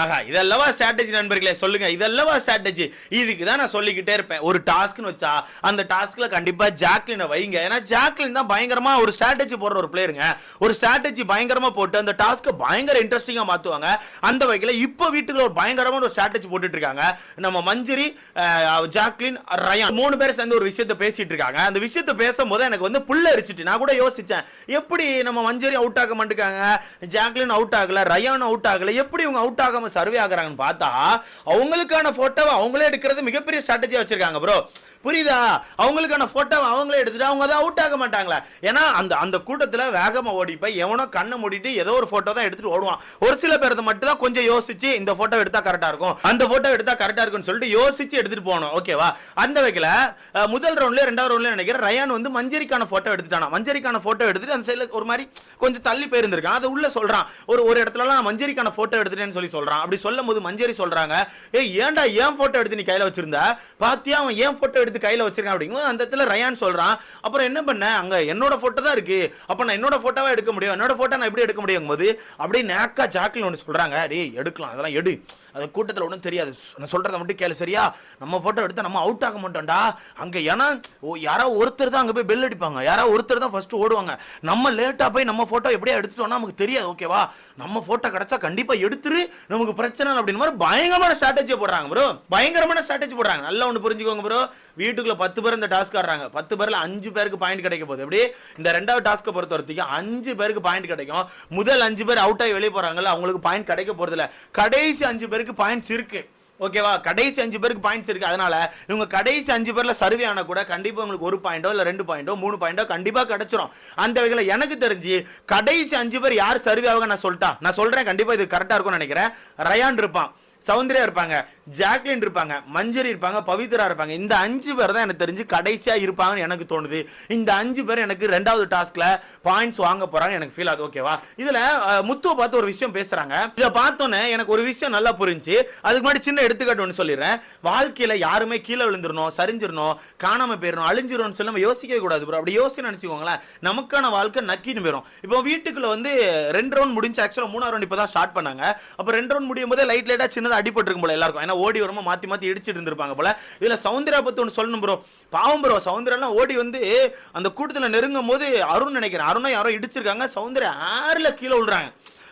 ஆஹா இதெல்லவா strategy நண்பர்களே சொல்லுங்க. இதெல்லவா strategy இதுக்கு தான் நான் சொல்லிக்கிட்டே இருப்பேன். ஒரு டாஸ்க்னு வச்சா அந்த டாஸ்க்ல கண்டிப்பா ஜாக்லினை வைங்க. ஏன்னா ஜாக்லின் தான் பயங்கரமா ஒரு ஸ்ட்ராட்டஜி போடுற ஒரு பிளேயருங்க ஒரு ஸ்ட்ராட்டஜி பயங்கரமா போட்டு அந்த டாஸ்க்கை பயங்கர இன்ட்ரெஸ்டிங்கா மாத்துவாங்க. அந்த வகையில் இப்போ வீட்டுக்குள்ள ஒரு பயங்கரமான ஒரு ஸ்ட்ராட்டஜி போட்டுட்டு இருக்காங்க. நம்ம மஞ்சரி ஜாக்லின் ரயான் மூணு பேர் சேர்ந்து ஒரு விஷயத்தை பேசிட்டு இருக்காங்க. அந்த விஷயத்தை பேசும்போது எனக்கு வந்து புல்ல அரிச்சிட்டு நான் கூட யோசிச்சேன். எப்படி நம்ம மஞ்சரி அவுட் ஆக மாட்டேங்காங்க ஜாக்லின் அவுட் ஆகல ரயான் அவுட் ஆகல. எப்படி இவங்க அவுட் ஆக சர்வே ஆகுறாங்கன்னு பார்த்தா அவங்களுக்கான போட்டோவை அவங்களே எடுக்கிறது மிகப்பெரிய ஸ்ட்ராட்டஜியாக வச்சிருக்காங்க ப்ரோ புரியுதா? அவங்களுக்கான போட்டோ அவங்களே எடுத்துட்டு அவங்க தான் அவுட் ஆக மாட்டாங்களா. ஏன்னா அந்த அந்த கூட்டத்தில் வேகமாக ஓடி போய் எவனோ கண்ணை மூடிட்டு ஏதோ ஒரு போட்டோ தான் எடுத்துட்டு ஓடுவான். ஒரு சில பேர் மட்டும் தான் கொஞ்சம் யோசிச்சு இந்த போட்டோ எடுத்தா கரெக்டாக இருக்கும். அந்த போட்டோ எடுத்தா கரெக்டாக இருக்கும்னு சொல்லிட்டு யோசிச்சு எடுத்துட்டு போகணும். ஓகேவா அந்த வகையில் முதல் ரவுண்ட்லேயே ரெண்டாவது ரவுண்ட்ல நினைக்கிறேன் ரயான் வந்து மஞ்சரிக்கான போட்டோ எடுத்துட்டானா? மஞ்சரிக்கான போட்டோ எடுத்துட்டு அந்த சைடில் ஒரு மாதிரி கொஞ்சம் தள்ளி போயிருந்திருக்கான். அது உள்ள சொல்றான். ஒரு ஒரு இடத்துலலாம் நான் மஞ்சரிக்கான போட்டோ எடுத்துட்டேன்னு சொல்லி சொல்றான். அப்படி சொல்லும் போது மஞ்சரி சொல்றாங்க ஏ ஏன்டா ஏன் போட்டோ எடுத்து நீ கையில் வச்சிருந்த? பாத்தியா அவன் ஏன் போட்டோ எடுத்து கையில வச்சிருக்கேன் அப்படிங்கும் அந்த இடத்துல ரயான் சொல்றான் அப்புறம் என்ன பண்ணேன் அங்க என்னோட போட்டோ தான் இருக்குது அப்போ நான் என்னோட ஃபோட்டோவாக எடுக்க முடியும்? என்னோட ஃபோட்டோ நான் எப்படி எடுக்க முடியும் போது அப்படியே நேக்கா ஜாக்கில் ஒன்று சொல்றாங்க. டேய் எடுக்கலாம். அதெல்லாம் எடு. அது கூட்டத்தில் ஒன்றும் தெரியாது. நான் சொல்றதை மட்டும் கேளு சரியா? நம்ம போட்டோ எடுத்தா நம்ம அவுட் ஆக மாட்டோம்டா. அங்க ஏன்னா ஓ, யாரோ ஒருத்தர் தான் அங்க போய் பெல் அடிப்பாங்க. யாரோ ஒருத்தர் தான் ஃபர்ஸ்ட் ஓடுவாங்க. நம்ம லேட்டா போய் நம்ம போட்டோ எப்படியா எடுத்துட்டோம்னா நமக்கு தெரியாது ஓகேவா நம்ம போட்டோ கிடைச்சா கண்டிப்பா எடுத்துரு. நமக்கு பிரச்சனை அப்படின்னு மாதிரி பயங்கரமான ஸ்ட்ராட்டஜி போடுறாங்க ப்ரோ பயங்கரமான ஸ்ட்ராட்டஜி போடுறாங்க. நல்லா ஒன்று புரிஞ்சுக்கோங்க ப்ரோ வீட்டுக்குள்ள பத்து பேர் இந்த டாஸ்க் ஆடுறாங்க. பத்து பேர்ல அஞ்சு பேருக்கு பாயிண்ட் கிடைக்க போகுது. எப்படி? இந்த ரெண்டாவது டாஸ்க்கை பொறுத்த வரைக்கும் அஞ்சு பேருக்கு பாயிண்ட் கிடைக்கும். முதல் அஞ்சு பேர் அவுட் ஆகி வெளியே போறாங்கல்ல அவங்களுக்கு பாயிண்ட் கிடைக்க போறது இல்ல கடைசி அஞ்சு பேருக்கு பாயிண்ட்ஸ் இருக்கு. ஓகேவா கடைசி அஞ்சு பேருக்கு பாயிண்ட்ஸ் இருக்கு. அதனால இவங்க கடைசி அஞ்சு பேர்ல சர்வே ஆனா கூட கண்டிப்பா உங்களுக்கு ஒரு பாயிண்டோ இல்ல ரெண்டு பாயிண்டோ மூணு பாயிண்டோ கண்டிப்பா கிடைச்சிரும். அந்த வகையில எனக்கு தெரிஞ்சு கடைசி அஞ்சு பேர் யார் சர்வே ஆக நான் சொல்லிட்டா. நான் சொல்றேன். கண்டிப்பா இது கரெக்டா இருக்கும்னு நினைக்கிறேன். ரயான் இருப்பான். சௌந்தர்யா இருப்பாங்க ஜாக்லின் இருப்பாங்க மஞ்சரி இருப்பாங்க பவித்ரா இருப்பாங்க. இந்த அஞ்சு பேர் தான் எனக்கு தெரிஞ்சு கடைசியாக இருப்பாங்கன்னு எனக்கு தோணுது. இந்த அஞ்சு பேர் எனக்கு ரெண்டாவது டாஸ்க்கில் பாயிண்ட்ஸ் வாங்க போறாங்க எனக்கு ஃபீல் ஆகுது. ஓகேவா இதில் முத்துவை பார்த்து ஒரு விஷயம் பேசுகிறாங்க இதை பார்த்தோன்னே எனக்கு ஒரு விஷயம் நல்லா புரிஞ்சு அதுக்கு முன்னாடி சின்ன எடுத்துக்காட்டு ஒன்று சொல்லிடுறேன். வாழ்க்கையில் யாருமே கீழே விழுந்துடணும் சரிஞ்சிடணும் காணாமல் போயிடணும் அழிஞ்சிடணும்னு சொல்லி நம்ம யோசிக்கவே கூடாது ப்ரோ அப்படி யோசிச்சு நினச்சிக்கோங்களேன் நமக்கான வாழ்க்கை நக்கின்னு போயிடும் இப்போ வீட்டுக்குள்ள வந்து ரெண்டு ரவுண்ட் முடிஞ்சு ஆக்சுவலாக மூணாவது ரவுண்ட் இப்போ தான் ஸ்டார்ட் பண்ணாங்க. அப்போ ரெண்டு ரவுண்ட் முடியும் போதே லைட் லைட்டாக சின்னதாக அடிபட்டிருக்கும் போல எல்லாருக்கும். ஏன்னா ஓடி வருமா மாற்றி மாற்றி இடிச்சிட்டு இருந்திருப்பாங்க போல. இதில் சௌந்தர்யா பற்றி ஒன்று சொல்லணும் ப்ரோ பாவம் ப்ரோ சௌந்தர்யாலாம் ஓடி வந்து அந்த கூட்டத்தில் நெருங்கும் போது அருண் நினைக்கிறேன். அருணா யாரோ இடிச்சிருக்காங்க. சௌந்தர்யா ஆறில் கீழே விழுறாங்க?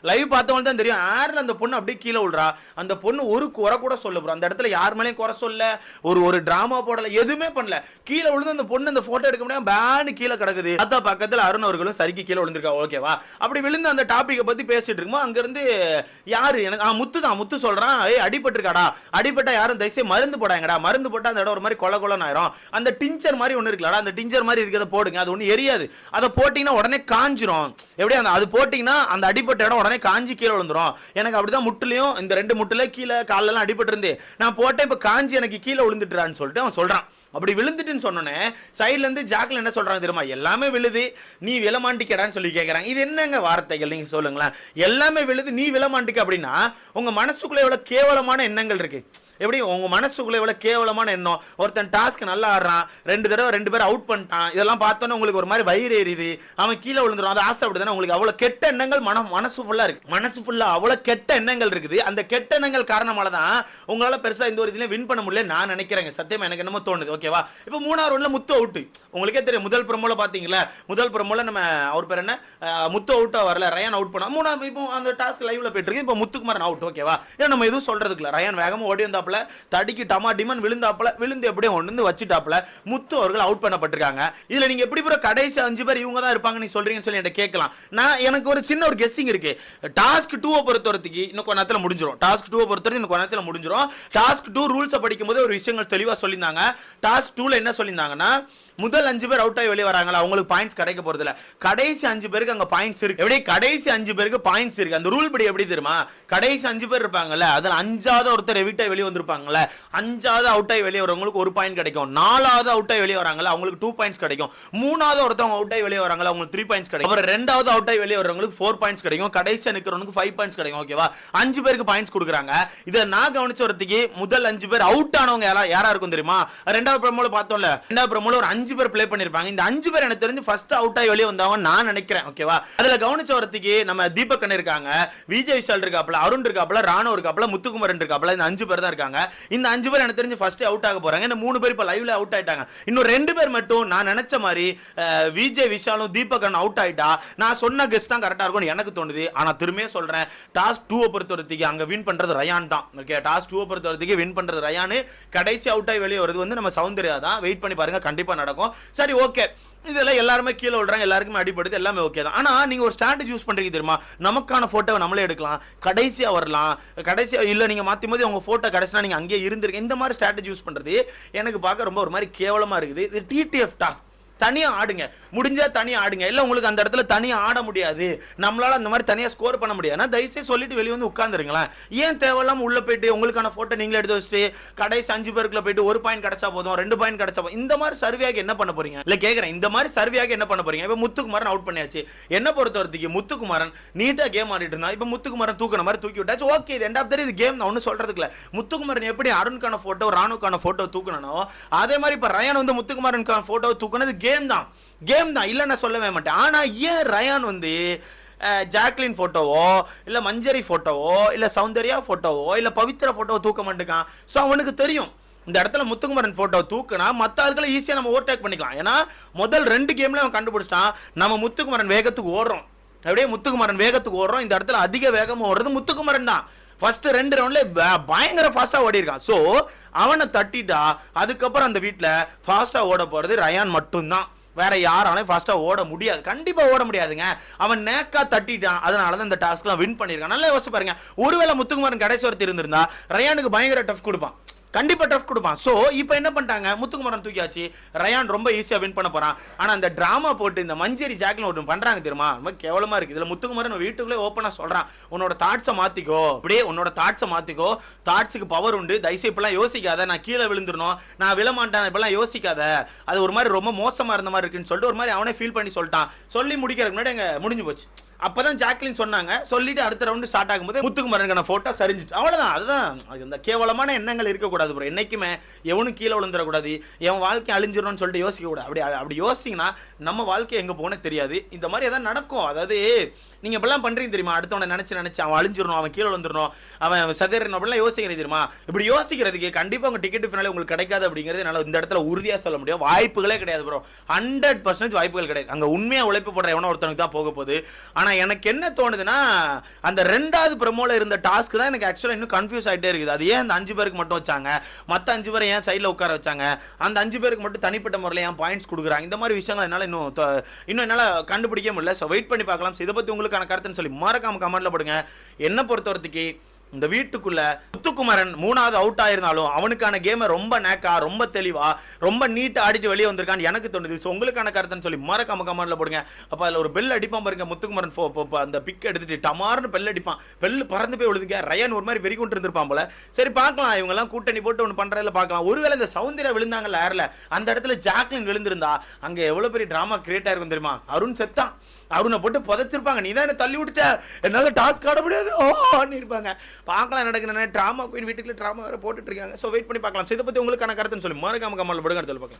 லைவ் பார்த்தவங்க தான் தெரியும். யார் அந்த பொண்ணு அப்படியே கீழே விழுறா. அந்த பொண்ணு ஒரு குறை கூட சொல்ல ப்ரோ அந்த இடத்துல யார் மேலேயும் குறை சொல்ல ஒரு ஒரு ட்ராமா போடல எதுவுமே பண்ணல. கீழே விழுந்து அந்த பொண்ணு அந்த போட்டோ எடுக்க முடியாம பேனு கீழே கிடக்குது. அதான் பக்கத்தில் அருண் அவர்களும் சரிக்கு கீழே விழுந்திருக்கா. ஓகேவா அப்படி விழுந்து அந்த டாப்பிக்கை பத்தி பேசிட்டு இருக்குமோ அங்கிருந்து யாரு? எனக்கு ஆ முத்து தான். முத்து சொல்றான் ஏய் அடிபட்டிருக்காடா. அடிபட்டா யாரும் தயசே மருந்து போடாங்கடா மருந்து போட்டா அந்த இடம் ஒரு மாதிரி கொல கொலன்னு ஆயிரும். அந்த டிஞ்சர் மாதிரி ஒன்று இருக்குல்லடா. அந்த டிஞ்சர் மாதிரி இருக்கிறத போடுங்க. அது ஒன்றும் எரியாது. அதை போட்டிங்கன்னா உடனே காஞ்சிரும். எப்படி அந்த அது போட்டிங்கன்னா அந்த அடிபட்ட இடம் உடனே காஞ்சி கீழே விழுந்துரும். எனக்கு அப்படிதான் முட்டுலையும் இந்த ரெண்டு முட்டுல கீழே காலெல்லாம் அடிபட்டு இருந்து நான் போட்டேன் இப்போ காஞ்சி எனக்கு கீழே விழுந்துட்டுறான்னு சொல்லிட்டு அவன் சொல்றான். அப்படி விழுந்துட்டுன்னு சொன்னோன்னே சைட்லேருந்து ஜாக்கில் என்ன சொல்கிறாங்க தெரியுமா? எல்லாமே விழுது நீ விலமாண்டிக்கடான்னு சொல்லி கேட்குறாங்க இது என்னங்க வார்த்தைகள்? நீங்கள் சொல்லுங்களேன். எல்லாமே விழுது நீ விலமாண்டிக்க அப்படின்னா உங்கள் மனசுக்குள்ளே எவ்வளோ கேவலமான எண்ணங்கள் இருக்குது எப்படி? உங்கள் மனசுக்குள்ளே எவ்வளோ கேவலமான எண்ணம். ஒருத்தன் டாஸ்க் நல்லா ஆடுறான் ரெண்டு தடவை ரெண்டு பேரும் அவுட் பண்ணிட்டான் இதெல்லாம் பார்த்தோன்னே உங்களுக்கு ஒரு மாதிரி வயிறு எரியுது. அவன் கீழே விழுந்துடும் அது ஆசை அப்படிதானே உங்களுக்கு அவ்வளோ கெட்ட எண்ணங்கள் மனம் மனசு ஃபுல்லாக இருக்கு. மனசு ஃபுல்லாக அவ்வளோ கெட்ட எண்ணங்கள் இருக்குது. அந்த கெட்ட எண்ணங்கள் காரணமாக தான் உங்களால் பெருசாக இந்த ஒரு இதுலேயும் வின் பண்ண முடியல நான் நினைக்கிறேங்க. சத்தியமாக எனக்கு என்னமோ தோணுது. ஓகேவா இப்போ மூணாவது ரவுண்டில் முத்து அவுட்டு உங்களுக்கே தெரியும் முதல் ப்ரமோல பார்த்தீங்களா முதல் ப்ரமோல நம்ம அவர் பேர் என்ன? முத்து அவுட்டாக வரல ரயான் அவுட் பண்ணா மூணாவது இப்போ அந்த டாஸ்க் லைவ்ல போயிட்டு இருக்கு இப்போ முத்துக்குமாரன் அவுட் ஓகேவா ஏன்னா நம்ம எதுவும் சொல்றதுக்கு இல்லை. ரயான் வேகமாக ஓடி வந்தாப்புல தடிக்கு டமா டிமன் விழுந்தாப்புல விழுந்து எப்படியும் ஒன்று வந்து வச்சுட்டாப்புல முத்து அவர்கள் அவுட் பண்ணப்பட்டிருக்காங்க. இதில் நீங்கள் எப்படி ப்ரோ கடைசி அஞ்சு பேர் இவங்க தான் இருப்பாங்க நீ சொல்றீங்கன்னு சொல்லி என்கிட்ட கேட்கலாம். நான் எனக்கு ஒரு சின்ன ஒரு கெஸ்ஸிங் இருக்கு. டாஸ்க் டூவை பொறுத்தவரத்துக்கு இன்னும் கொஞ்ச நேரத்தில் முடிஞ்சிடும் டாஸ்க் டூவை பொறுத்தவரைக்கும் இன்னும் கொஞ்ச நேரத்தில் முடிஞ்சிடும் டாஸ்க் டூ ரூல்ஸை படிக்கும்போது ஒரு விஷயங்கள் தெளிவாக சொல்லியிருந்தாங்க. டாஸ்க் டூவில் என்ன சொல்லியிருந்தாங்கன்னா முதல் அஞ்சு பேர் அவுட் ஆகி வெளியே வராங்களா? அவங்களுக்கு பாயிண்ட்ஸ் கிடைக்க போறது இல்ல கடைசி அஞ்சு பேருக்கு அங்க பாயிண்ட்ஸ் இருக்கு. எப்படி? கடைசி அஞ்சு பேருக்கு பாயிண்ட்ஸ் இருக்கு. அந்த ரூல் படி எப்படி தெரியுமா? கடைசி அஞ்சு பேர் இருப்பாங்கல்ல அதுல அஞ்சாவது ஒருத்தர் எவிட் ஆகி வெளியே வந்திருப்பாங்கல்ல அஞ்சாவது அவுட் ஆகி வெளியே வரவங்களுக்கு ஒரு பாயிண்ட் கிடைக்கும். நாலாவது அவுட் ஆகி வெளியே வராங்கல்ல அவங்களுக்கு டூ பாயிண்ட்ஸ் கிடைக்கும். மூணாவது ஒருத்தவங்க அவுட் ஆகி வெளியே வராங்கல்ல அவங்களுக்கு த்ரீ பாயிண்ட்ஸ் கிடைக்கும். அப்புறம் ரெண்டாவது அவுட் ஆகி வெளியே வரவங்களுக்கு ஃபோர் பாயிண்ட்ஸ் கிடைக்கும். கடைசியாக நிற்கிறவனுக்கு ஃபைவ் பாயிண்ட்ஸ் கிடைக்கும் ஓகேவா அஞ்சு பேருக்கு பாயிண்ட்ஸ் கொடுக்குறாங்க. இதை நான் கவனிச்ச வரதுக்கு முதல் அஞ்சு பேர் அவுட் ஆனவங்க யாரா யாரா இருக்கும் தெரியுமா? ரெண்டாவது பிரமோல பார்த்தோம்ல ரெண்டாவது பிரமோல ஒரு அஞ்சு அஞ்சு பேர் பிளே பண்ணிருப்பாங்க. இந்த அஞ்சு பேர் எனக்கு தெரிஞ்சு ஃபர்ஸ்ட் அவுட் ஆகி வெளியே வந்தவங்க நான் நினைக்கிறேன் ஓகேவா அதுல கவனிச்ச வரத்துக்கு நம்ம தீபக் அண்ணன் இருக்காங்க விஜய் விஷால் இருக்காப்ல அருண் இருக்காப்ல ராணுவ இருக்காப்ல முத்துக்குமரன் இருக்காப்ல இந்த அஞ்சு பேர் தான் இருக்காங்க. இந்த அஞ்சு பேர் எனக்கு தெரிஞ்சு ஃபர்ஸ்ட் அவுட் ஆக போறாங்க. இந்த மூணு பேர் இப்ப லைவ்ல அவுட் ஆயிட்டாங்க. இன்னும் ரெண்டு பேர் மட்டும் நான் நினைச்ச மாதிரி விஜய் விஷாலும் தீபக் அண்ணன் அவுட் ஆயிட்டா நான் சொன்ன கெஸ்ட் தான் கரெக்டா இருக்கும்னு எனக்கு தோணுது. ஆனா திரும்பியே சொல்றேன் டாஸ் டூவை பொறுத்த அங்க வின் பண்றது ரயான் தான் ஓகே டாஸ் டூவை பொறுத்த வின் பண்றது ரயானு கடைசி அவுட் ஆகி வெளியே வருது வந்து நம்ம சௌந்தர்யா தான். வெயிட் பண்ணி பாருங்க கண்டிப்பா நடக்கும். சரி ஓகே இதெல்லாம் எல்லாருமே கீழே விடுறாங்க எல்லாருக்குமே அடிபடுது எல்லாமே ஓகே தான். ஆனா நீங்க ஒரு ஸ்ட்ராட்டஜி யூஸ் பண்றீங்க தெரியுமா? நமக்கான ஃபோட்டோவை நம்மளே எடுக்கலாம். கடைசியா வரலாம். கடைசியா இல்ல நீங்க மாற்றும் போது உங்க ஃபோட்டோ கடைசினா நீங்க அங்கேயே இருந்திருக்கு இந்த மாதிரி ஸ்ட்ராட்டஜி யூஸ் பண்றது எனக்கு பார்க்க ரொம்ப ஒரு மாதிரி கேவலமா இருக்குது. இது டிடிஎஃப் டாஸ்க் தனியாக ஆடுங்க. முடிஞ்சால் தனியாக ஆடுங்க. இல்லை உங்களுக்கு அந்த இடத்துல தனியாக ஆட முடியாது. நம்மளால் அந்த மாதிரி தனியாக ஸ்கோர் பண்ண முடியாது. தயவுசெய்து சொல்லிட்டு வெளியே வந்து உட்காந்துருங்களேன் ஏன் தேவையில்லாம உள்ளே போயிட்டு உங்களுக்கான ஃபோட்டோ நீங்களே எடுத்து வச்சுட்டு கடைசி அஞ்சு பேருக்குள்ள போயிட்டு ஒரு பாயிண்ட் கிடைச்சா போதும் ரெண்டு பாயிண்ட் கிடச்சா போதும். இந்த மாதிரி சர்வியாக என்ன பண்ண போறீங்க? இல்லை கேட்குறேன் இந்த மாதிரி சர்வியாக என்ன பண்ண போறீங்க? இப்போ முத்துக்குமாரன் அவுட் பண்ணியாச்சு. என்ன பொறுத்த முத்துக்குமாரன் நீட்டாக கேம் ஆடிட்டு இருந்தா இப்போ முத்துக்குமாரன் தூக்குன மாதிரி தூக்கி விட்டாச்சு. ஓகே இது எண்ட் ஆஃப் இது கேம் நான் ஒன்றும் சொல்கிறதுக்கு இல்லை. முத்துக்குமாரன் எப்படி அருண்கான ஃபோட்டோ ராணுக்கான ஃபோட்டோ தூக்கணும் அதே மாதிரி இப்போ ரயான் வந்து முத்துக்குமாரனுக்கான ஃபோட்டோ தூக்குனது கேம் கேம் தான். கேம் தான். இல்லை நான் சொல்லவே மாட்டேன். ஆனால் ஏன் ரயான் வந்து ஜாக்லின் ஃபோட்டோவோ இல்லை மஞ்சரி ஃபோட்டோவோ இல்லை சௌந்தர்யா ஃபோட்டோவோ இல்லை பவித்ரா ஃபோட்டோவோ தூக்க மாட்டேங்கான்? ஸோ அவனுக்கு தெரியும். இந்த இடத்துல முத்துக்குமரன் ஃபோட்டோ தூக்குனா மற்ற ஆட்களை ஈஸியாக நம்ம ஓவர்டேக் பண்ணிக்கலாம். ஏன்னா முதல் ரெண்டு கேம்ல அவன் கண்டுபிடிச்சிட்டான். நம்ம முத்துக்குமரன் வேகத்துக்கு ஓடுறோம். அப்படியே முத்துக்குமரன் வேகத்துக்கு ஓடுறோம். இந்த இடத்துல அதிக வேகமாக ஓடுறது முத்துக்குமரன் தான். ஃபர்ஸ்ட் ரெண்டு ரவுண்ட்ல பயங்கர ஃபாஸ்டா ஓடி இருக்கான் ஸோ அவனை தட்டிட்டா அதுக்கப்புறம் அந்த வீட்டில் ஃபாஸ்டா ஓட போறது ரயான் மட்டும்தான். வேற யாராலையும் ஃபாஸ்ட்டாக ஓட முடியாது. கண்டிப்பாக ஓட முடியாதுங்க. அவன் நேக்கா தட்டிட்டான். அதனால தான் இந்த டாஸ்க்லாம் வின் பண்ணியிருக்கான் நல்லா யோசிச்சு பாருங்க. ஒருவேளை முத்துக்குமாரன் கடைசி ஒருத்தர் இருந்திருந்தா ரயானுக்கு பயங்கர டஃப் கொடுப்பான். கண்டிப்பா டஃப் கொடுப்பான். சோ இப்போ என்ன பண்ணிட்டாங்க? முத்துக்குமரன் தூக்கியாச்சு. ரயான் ரொம்ப ஈஸியா வின் பண்ண போறான். ஆனா அந்த டிராமா போட்டு இந்த மஞ்சரி ஜாக்லின் ஒன்று பண்றாங்க தெரியுமா? ரொம்ப கேவலமா இருக்கு. இதுல முத்துக்குமரன் வீட்டுக்குள்ளே ஓப்பனா சொல்றான். உன்னோட தாட்ஸை மாத்திக்கோ. அப்படியே உன்னோட தாட்ஸை மாத்திக்கோ. தாட்ஸுக்கு பவர் உண்டு. தயவுசெய்து இப்பெல்லாம் யோசிக்காத. நான் கீழே விழுந்துடணும். நான் விழமாட்டேன். இப்பெல்லாம் யோசிக்காத. அது ஒரு மாதிரி ரொம்ப மோசமா இருந்த மாதிரி இருக்குன்னு சொல்லிட்டு ஒரு மாதிரி அவனே ஃபீல் பண்ணி சொல்லிட்டான். சொல்லி முடிக்கிறதுக்கு முன்னாடி அங்கே முடிஞ்சு போச்சு. அப்பதான் ஜாக்லின் சொன்னாங்க. சொல்லிட்டு அடுத்த ரவுண்டு ஸ்டார்ட் ஆகும்போது முத்துக்குமரனுக்கான போட்டோ சரிஞ்சிட்டு அவ்வளவுதான். அதுதான். இந்த கேவலமான எண்ணங்கள் இருக்கக்கூடாது ப்ரோ என்னைக்குமே எவனும் கீழே விழுந்துடக்கூடாது. என் வாழ்க்கை அழிஞ்சிடணும்னு சொல்லிட்டு யோசிக்க கூடாது அப்படி அப்படி யோசிச்சிங்கன்னா நம்ம வாழ்க்கை எங்க போகணும் தெரியாது. இந்த மாதிரி எதாவது நடக்கும். அதாவது நீங்க இப்பெல்லாம் பண்றீங்க தெரியுமா? அடுத்தவனை நினைச்சு நினைச்சு அவன் அழிஞ்சிடணும் அவன் கீழே வந்துடணும் அவன் சதறணும் அப்படிலாம் யோசிக்கிறது தெரியுமா? இப்படி யோசிக்கிறதுக்கு கண்டிப்பா உங்க டிக்கெட் ஃபினாலே உங்களுக்கு கிடைக்காது அப்படிங்கிறது என்னால இந்த இடத்துல உறுதியா சொல்ல முடியும். வாய்ப்புகளே கிடையாது ப்ரோ ஹண்ட்ரட் பர்சன்டேஜ் வாய்ப்புகள் கிடையாது. அங்க உண்மையா உழைப்பு போடுற எவனோ ஒருத்தனுக்கு தான் போக போகுது. ஆனா எனக்கு என்ன தோணுதுன்னா அந்த ரெண்டாவது ப்ரமோல இருந்த டாஸ்க் தான் எனக்கு ஆக்சுவலா இன்னும் கன்ஃபியூஸ் ஆகிட்டே இருக்குது. அது ஏன் அந்த அஞ்சு பேருக்கு மட்டும் வச்சாங்க? மத்த அஞ்சு பேரை ஏன் சைடில் உட்கார வச்சாங்க? அந்த அஞ்சு பேருக்கு மட்டும் தனிப்பட்ட முறையில் ஏன் பாயிண்ட்ஸ் கொடுக்குறாங்க? இந்த மாதிரி விஷயங்கள் என்னால் இன்னும் இன்னும் என்னால் கண்டுபிடிக்க முடியல. ஸோ வெயிட் பண்ணி பார்க்கலாம். ஸோ இதை பற்றி உங்களுக்கான கருத்துன்னு சொல்லி மறக்காம கமெண்ட்ல போடுங்க. என்ன பொறுத்த வரைக்கும் இந்த வீட்டுக்குள்ள முத்துக்குமரன் மூணாவது அவுட் ஆயிருந்தாலும் அவனுக்கான கேமை ரொம்ப நேக்கா ரொம்ப தெளிவா ரொம்ப நீட்டா ஆடிட்டு வெளியே வந்திருக்கான்னு எனக்கு தோணுது. ஸோ உங்களுக்கான கருத்துன்னு சொல்லி மறக்காம கமெண்ட்ல போடுங்க. அப்போ அதில் ஒரு பெல் அடிப்பான் பாருங்க முத்துக்குமரன் ஃபோ- அந்த பிக் எடுத்துட்டு டமார்னு பெல் அடிப்பான். பெல் பறந்து போய் விழுதுங்க. ரயன் ஒரு மாதிரி வெறி கொண்டு இருந்திருப்பான் போல. சரி பார்க்கலாம். இவங்கெல்லாம் கூட்டணி போட்டு ஒன்று பண்றதுல பார்க்கலாம். ஒருவேளை இந்த சௌந்தர்யா விழுந்தாங்கல்ல ஏர்ல அந்த இடத்துல ஜாக்லின் விழுந்திருந்தா அங்கே எவ்வளவு பெரிய ட்ராமா கிரியேட் ஆயிருக்கும் தெரியுமா? அருண் செத்தான் அருணை போட்டு புதைச்சிருப்பாங்க. நீ தான் என்ன தள்ளி விட்டுட்ட. என்னால் டாஸ்க் ஆட முடியாது. ஓன்னு இருப்பாங்க. பார்க்கலாம் நடக்கிறேன் ட்ராமா குயின் வீட்டுக்குள்ள ட்ராமா வேறு போட்டுட்டு இருக்காங்க. ஸோ வெயிட் பண்ணி பார்க்கலாம். இதை பற்றி உங்களுக்கான கருத்துன்னு சொல்லி. மறக்காம கமலில் போடுங்க அடுத்த பார்க்கலாம்.